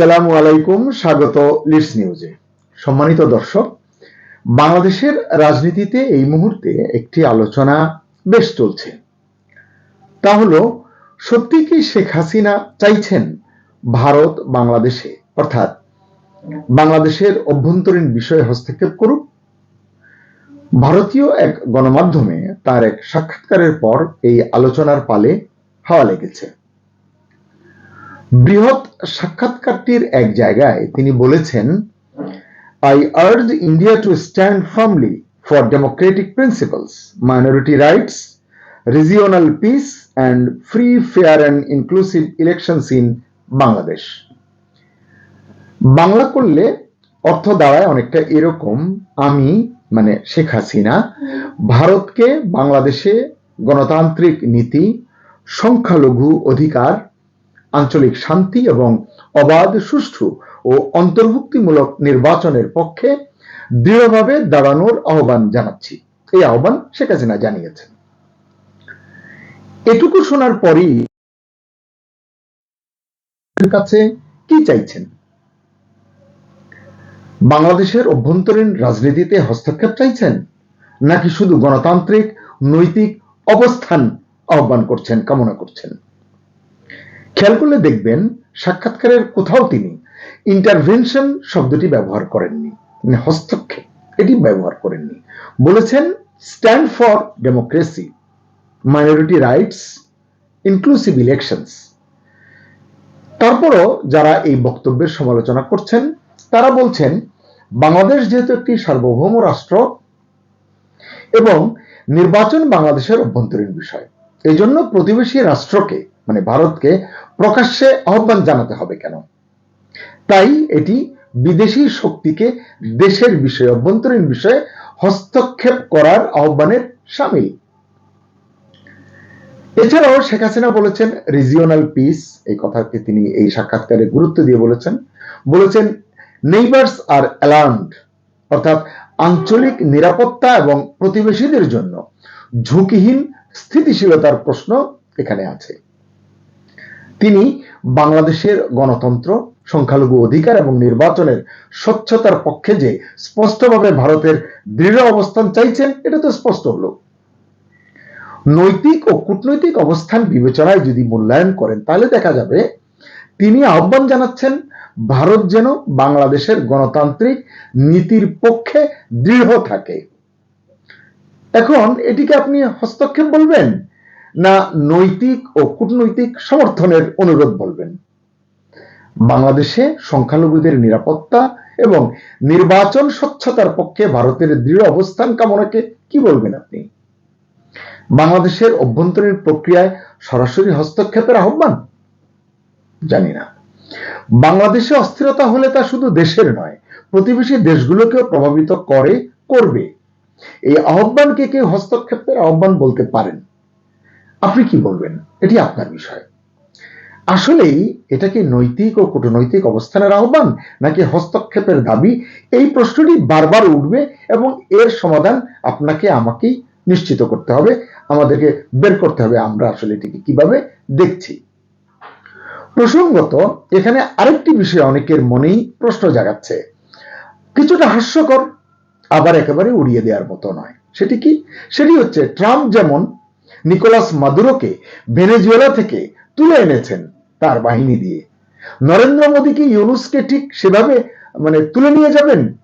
আসসালামু আলাইকুম, স্বাগত লিডস নিউজে সম্মানিত দর্শক, বাংলাদেশের রাজনীতিতে এই মুহূর্তে একটি আলোচনা বেশ চলছে। তা হলো, সত্যি কি শেখ হাসিনা চাইছেন ভারত বাংলাদেশে? অর্থাৎ, বাংলাদেশের অভ্যন্তরীণ বিষয়ে হস্তক্ষেপ করুক? ভারতীয় এক গণমাধ্যমে তার এক সাক্ষাৎকারের পর এই আলোচনার পালে হাওয়া লেগেছে। বৃহৎ সাক্ষাৎকারটির এক জায়গায় তিনি বলেছেন I urge India to stand firmly for democratic principles minority rights regional peace and free fair and inclusive elections in Bangladesh Bangla করলে অর্থ দাঁড়ায় অনেকটা এরকম। আমি মানে শেখ হাসিনা, ভারতকে বাংলাদেশে গণতান্ত্রিক নীতি, সংখ্যালঘু অধিকার আঞ্চলিক শান্তি এবং অবাধ, সুষ্ঠু ও অন্তর্ভুক্তিমূলক নির্বাচনের পক্ষে দৃঢ়ভাবে দাঁড়ানোর আহ্বান জানাচ্ছি। এই আহ্বান শেখ হাসিনা জানিয়েছেন। এটুকু শোনার পরই কাছে কি চাইছেন? বাংলাদেশের অভ্যন্তরীণ রাজনীতিতে হস্তক্ষেপ চাইছেন? নাকি শুধু গণতান্ত্রিক, নৈতিক অবস্থান আহ্বান করছেন, কামনা করছেন? খেয়াল করলে দেখবেন সাক্ষাৎকারের কোথাও তিনি ইন্টারভেনশন শব্দটি ব্যবহার করেননি। মানে হস্তক্ষেপ, এটি ব্যবহার করেননি। বলেছেন stand for democracy minority rights inclusive elections তারপরও যারা এই বক্তব্যের সমালোচনা করছেন, তারা বলছেন, বাংলাদেশ যেহেতু একটি সার্বভৌম রাষ্ট্র এবং নির্বাচন বাংলাদেশের অভ্যন্তরীণ বিষয়, এই জন্য প্রতিবেশী রাষ্ট্রকে মানে ভারতকে প্রকাশ্যে আহ্বান জানাতে হবে কেন? তাই এটি বিদেশি শক্তিকে দেশের বিষয়ে, অভ্যন্তরীণ বিষয়ে হস্তক্ষেপ করার আহ্বানের সামিল। এছাড়াও শেখ হাসিনা বলেছেন রিজিওনাল পিস এই কথাকে তিনি এই সাক্ষাৎকারে গুরুত্ব দিয়ে বলেছেন। বলেছেন নেইবার্স আর অ্যালার্মড অর্থাৎ আঞ্চলিক নিরাপত্তা এবং প্রতিবেশীদের জন্য ঝুঁকিহীন স্থিতিশীলতার প্রশ্ন এখানে আছে। তিনি বাংলাদেশের গণতন্ত্র, সংখ্যালঘু অধিকার এবং নির্বাচনের স্বচ্ছতার পক্ষে যে স্পষ্টভাবে ভারতের দৃঢ় অবস্থান চাইছেন, এটা তো স্পষ্ট হলো। নৈতিক ও কূটনৈতিক অবস্থান বিবেচনায় যদি মূল্যায়ন করেন, তাহলে দেখা যাবে তিনি আহ্বান জানাচ্ছেন, ভারত যেন বাংলাদেশের গণতান্ত্রিক নীতির পক্ষে দৃঢ় থাকে। এখন এটিকে আপনি হস্তক্ষেপ বলবেন? না নৈতিক ও কূটনৈতিক সমর্থনের অনুরোধ বলবেন। বাংলাদেশে সংখ্যালঘুদের নিরাপত্তা এবং নির্বাচন স্বচ্ছতার পক্ষে ভারতের দৃঢ় অবস্থান কামনাকে কি বলবেন আপনি? বাংলাদেশের অভ্যন্তরীণ প্রক্রিয়ায় সরাসরি হস্তক্ষেপের আহ্বান? জানি না। বাংলাদেশে অস্থিরতা হলে তা শুধু দেশের নয়, প্রতিবেশী দেশগুলোকেও প্রভাবিত করে, করবে। এই আহ্বানকে কেউ হস্তক্ষেপের আহ্বান বলতে পারেন। আপনি কি বলবেন? এটি আপনার বিষয়। আসলেই এটা কি নৈতিক ও কূটনৈতিক অবস্থানের আহ্বান, নাকি হস্তক্ষেপের দাবি? এই প্রশ্নটি বারবার উঠবে এবং এর সমাধান আপনাকে আমাকেই নিশ্চিত করতে হবে, আমাদেরকে বের করতে হবে আমরা আসলে এটিকে কীভাবে দেখছি। প্রসঙ্গত, এখানে আরেকটি বিষয় অনেকের মনেই প্রশ্ন জাগাচ্ছে। কিছুটা হাস্যকর, আবার একেবারে উড়িয়ে দেওয়ার মতো নয়। সেটি কি? সেটি হচ্ছে, ট্রাম্প যেমন নিকোলাস মাদুরোকে ভেনেজুয়েলা থেকে তুলে এনেছেন তার বাহিনী দিয়ে। নরেন্দ্র মোদী কি ইউনুসকে ঠিক সেভাবে মানে তুলে নিয়ে যাবেন?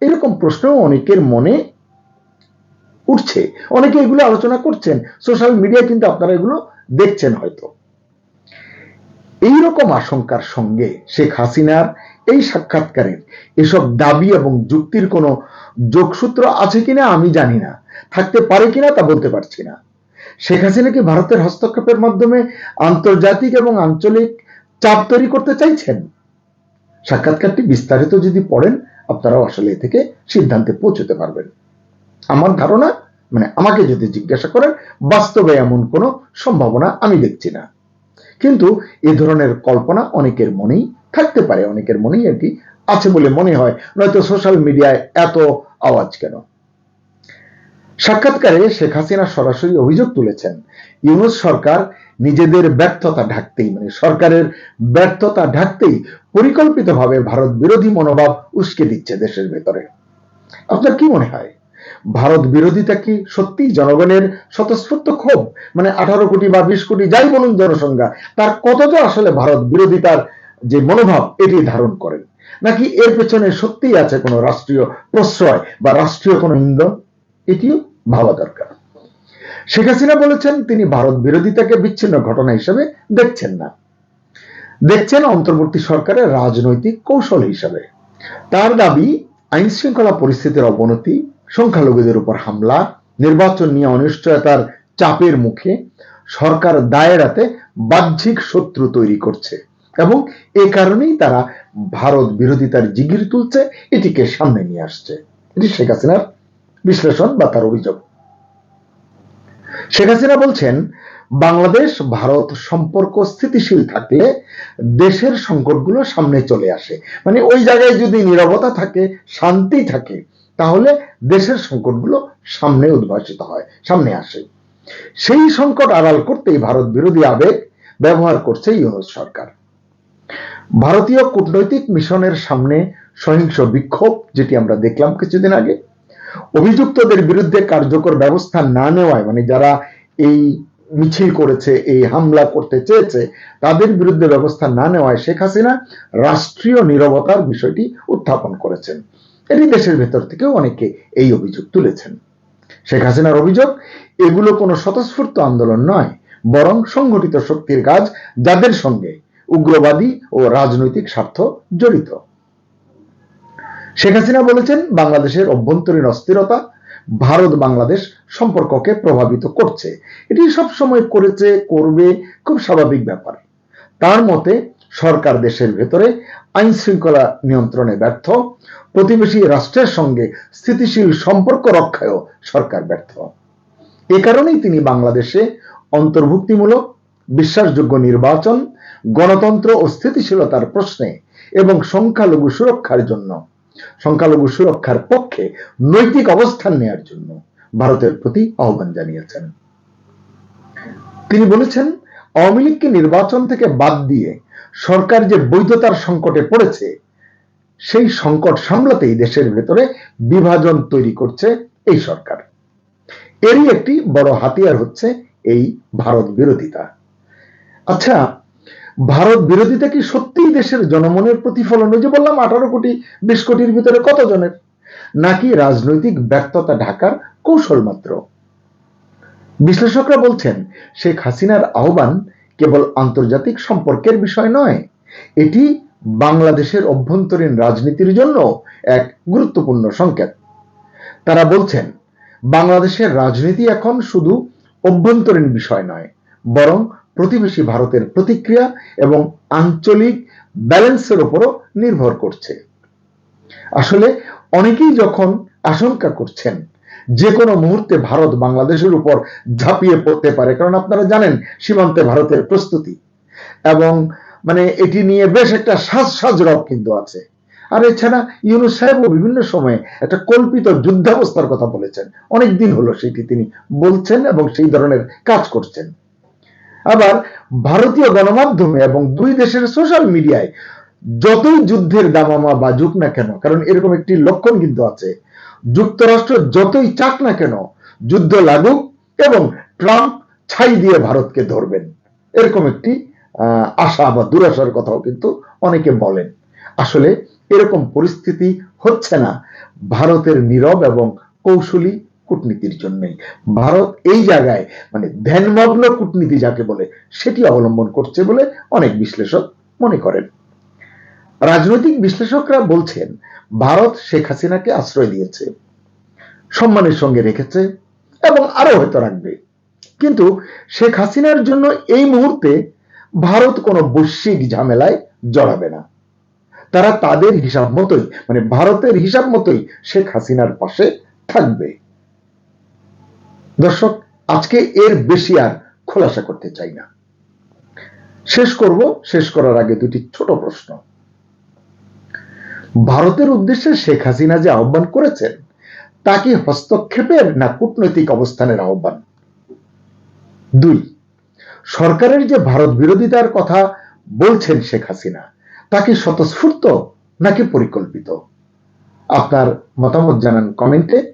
এরকম প্রশ্ন অনেকের মনে উঠছে। অনেকে এগুলো আলোচনা করছেন। সোশ্যাল মিডিয়ায় কিন্তু আপনারা এগুলো দেখছেন হয়তো। এইরকম আশঙ্কার সঙ্গে শেখ হাসিনার এই সাক্ষাৎকারের এসব দাবি এবং যুক্তির কোনো যোগসূত্র আছে কিনা আমি জানি না। থাকতে পারে কিনা তা বলতে পারছি না। শেখ হাসিনা কি ভারতের হস্তক্ষেপের মাধ্যমে আন্তর্জাতিক এবং আঞ্চলিক চাপ তৈরি করতে চাইছেন। সাক্ষাৎকারটি বিস্তারিত যদি পড়েন, আপনারাও আসলে এ থেকে সিদ্ধান্তে পৌঁছতে পারবেন। আমার ধারণা মানে আমাকে যদি জিজ্ঞাসা করেন, বাস্তবে এমন কোনো সম্ভাবনা আমি দেখছি না। কিন্তু এ ধরনের কল্পনা অনেকের মনেই থাকতে পারে, অনেকের মনেই এটি আছে বলে মনে হয়। নয়তো সোশ্যাল মিডিয়ায় এত আওয়াজ কেন? সাক্ষাৎকারে শেখ হাসিনা সরাসরি অভিযোগ তুলেছেন, ইউনুস সরকার নিজেদের ব্যর্থতা ঢাকতেই মানে সরকারের ব্যর্থতা ঢাকতেই পরিকল্পিতভাবে ভারত বিরোধী মনোভাব উস্কে দিচ্ছে দেশের ভেতরে। আপনার কি মনে হয়? ভারত বিরোধিতা কি সত্যি জনগণের স্বতঃস্ফূর্ত ক্ষোভ? মানে আঠারো কোটি বা বিশ কোটি যাই বলুন জনসংখ্যা, তার কতটা আসলে ভারত বিরোধিতার যে মনোভাব, এটি ধারণ করেন নাকি এর পেছনে সত্যিই আছে কোনো রাষ্ট্রীয় প্রশ্রয় বা রাষ্ট্রীয় কোনো ইন্ধন? এটিও ভাবা দরকার। শেখ হাসিনা বলেছেন, তিনি ভারত বিরোধিতাকে বিচ্ছিন্ন ঘটনা হিসেবে দেখছেন না। দেখছেন অন্তর্বর্তী সরকারের রাজনৈতিক কৌশল হিসাবে। তার দাবি আইন শৃঙ্খলা পরিস্থিতির অবনতি, সংখ্যালঘুদের উপর হামলা, নির্বাচন নিয়ে অনিশ্চয়তার চাপের মুখে সরকার দায়েরাতে বাহ্যিক শত্রু তৈরি করছে এবং এ কারণেই তারা ভারত বিরোধিতার জিগির তুলছে, এটিকে সামনে নিয়ে আসছে। এটি শেখ হাসিনার বিশ্লেষণ বা তার অভিযোগ। শেখ হাসিনা বলছেন, বাংলাদেশ, ভারত সম্পর্ক স্থিতিশীল থাকলে দেশের সংকটগুলো সামনে চলে আসে। মানে ওই জায়গায় যদি নিরবতা থাকে, শান্তি থাকে, তাহলে দেশের সংকটগুলো সামনে উদ্ভাসিত হয়, সামনে আসে। সেই সংকট আড়াল করতেই ভারত বিরোধী আবেগ ব্যবহার করছে ইউনুস সরকার। ভারতীয় কূটনৈতিক মিশনের সামনে সহিংস বিক্ষোভ, যেটি আমরা দেখলাম কিছুদিন আগে অভিযুক্তদের বিরুদ্ধে কার্যকর ব্যবস্থা না নেওয়ায় মানে যারা এই মিছিল করেছে, এই হামলা করতে চেয়েছে, তাদের বিরুদ্ধে ব্যবস্থা না নেওয়ায় শেখ হাসিনা রাষ্ট্রীয় নিরবতার বিষয়টি উত্থাপন করেছেন। এটি দেশের ভেতর থেকেও অনেকে এই অভিযোগ তুলেছেন। শেখ হাসিনার অভিযোগ, এগুলো কোনো স্বতঃস্ফূর্ত আন্দোলন নয়, বরং সংগঠিত শক্তির কাজ যাদের সঙ্গে উগ্রবাদী ও রাজনৈতিক স্বার্থ জড়িত। শেখ হাসিনা বলেছেন, বাংলাদেশের অভ্যন্তরীণ অস্থিরতা ভারত বাংলাদেশ সম্পর্ককে প্রভাবিত করছে। এটি সব সময় করেছে, করবে, খুব স্বাভাবিক ব্যাপার। তার মতে, সরকার দেশের ভেতরে আইন শৃঙ্খলা নিয়ন্ত্রণে ব্যর্থ, প্রতিবেশী রাষ্ট্রের সঙ্গে স্থিতিশীল সম্পর্ক রক্ষায়ও সরকার ব্যর্থ। এ কারণেই তিনি বাংলাদেশে অন্তর্ভুক্তিমূলক, বিশ্বাসযোগ্য নির্বাচন, গণতন্ত্র ও স্থিতিশীলতার প্রশ্নে এবং সংখ্যালঘু সুরক্ষার জন্য সংখ্যালঘু সুরক্ষার পক্ষে নৈতিক অবস্থান নেয়ার জন্য ভারতের প্রতি আহ্বান জানিয়েছেন। তিনি বলেছেন, আওয়ামী লীগকে নির্বাচন থেকে বাদ দিয়ে সরকার যে বৈধতার সংকটে পড়েছে, সেই সংকট সামলাতেই দেশের ভেতরে বিভাজন তৈরি করছে এই সরকার। এরই একটি বড় হাতিয়ার হচ্ছে এই ভারত বিরোধিতা। আচ্ছা ভারত বিরোধিতা কি সত্যিই দেশের জনমনের প্রতিফলন? ওই যে বললাম, আঠারো কোটি, বিশ কোটির ভিতরে কতজনের? নাকি রাজনৈতিক ব্যর্থতা ঢাকার কৌশল মাত্র? বিশ্লেষকরা বলছেন, শেখ হাসিনার আহ্বান কেবল আন্তর্জাতিক সম্পর্কের বিষয় নয়, এটি বাংলাদেশের অভ্যন্তরীণ রাজনীতির জন্য এক গুরুত্বপূর্ণ সংকেত। তারা বলছেন, বাংলাদেশের রাজনীতি এখন শুধু অভ্যন্তরীণ বিষয় নয়, বরং প্রতিবেশী ভারতের প্রতিক্রিয়া এবং আঞ্চলিক ব্যালেন্সের উপরও নির্ভর করছে। আসলে অনেকেই যখন আশঙ্কা করছেন যে কোনো মুহূর্তে ভারত বাংলাদেশের উপর ঝাঁপিয়ে পড়তে পারে, কারণ আপনারা জানেন সীমান্তে ভারতের প্রস্তুতি। এবং মানে এটি নিয়ে বেশ একটা সাজ সাজ রব কিন্তু আছে। আর এছাড়া ইউনুস সাহেবও বিভিন্ন সময়ে একটা কল্পিত যুদ্ধাবস্থার কথা বলেছেন। অনেক দিন হলো সেটি তিনি বলছেন এবং সেই ধরনের কাজ করছেন। আবার ভারতীয় গণমাধ্যমে এবং দুই দেশের সোশ্যাল মিডিয়ায় যতই যুদ্ধের দামামা বাজুক না কেন, কারণ এরকম একটি লক্ষণ কিন্তু আছে, যুক্তরাষ্ট্র যতই চাক না কেন, যুদ্ধ লাগুক এবং ট্রাম্প ছাই দিয়ে ভারতকে ধরবেন। এরকম একটি আশা বা দুরাশার কথাও কিন্তু অনেকে বলেন। আসলে এরকম পরিস্থিতি হচ্ছে না। ভারতের নীরব এবং কৌশলী কূটনীতির জন্যই। ভারত এই জায়গায় মানে ধ্যানমগ্ন কূটনীতি যাকে বলে, সেটি অবলম্বন করছে বলে অনেক বিশ্লেষক মনে করেন। রাজনৈতিক বিশ্লেষকরা বলছেন, ভারত শেখ হাসিনাকে আশ্রয় দিয়েছে, সম্মানের সঙ্গে রেখেছে এবং আরও হয়তো রাখবে। কিন্তু শেখ হাসিনার জন্য এই মুহূর্তে ভারত কোনো বৈশ্বিক ঝামেলায় জড়াবে না। তারা তাদের হিসাব মতোই মানে ভারতের হিসাব মতোই শেখ হাসিনার পাশে থাকবে। দর্শক, আজকে এর বেশি আর খোলাসা করতে চাই না। শেষ করব, শেষ করার আগে দুটি ছোট প্রশ্ন। ভারতের উদ্দেশ্যে শেখ হাসিনা যে আহ্বান করেছেন, তা কি হস্তক্ষেপের না কূটনৈতিক অবস্থানের আহ্বান? দুই, সরকারের যে ভারত বিরোধিতার কথা বলছেন শেখ হাসিনা, তা কি স্বতঃস্ফূর্ত নাকি পরিকল্পিত? আপনার মতামত জানান কমেন্টে।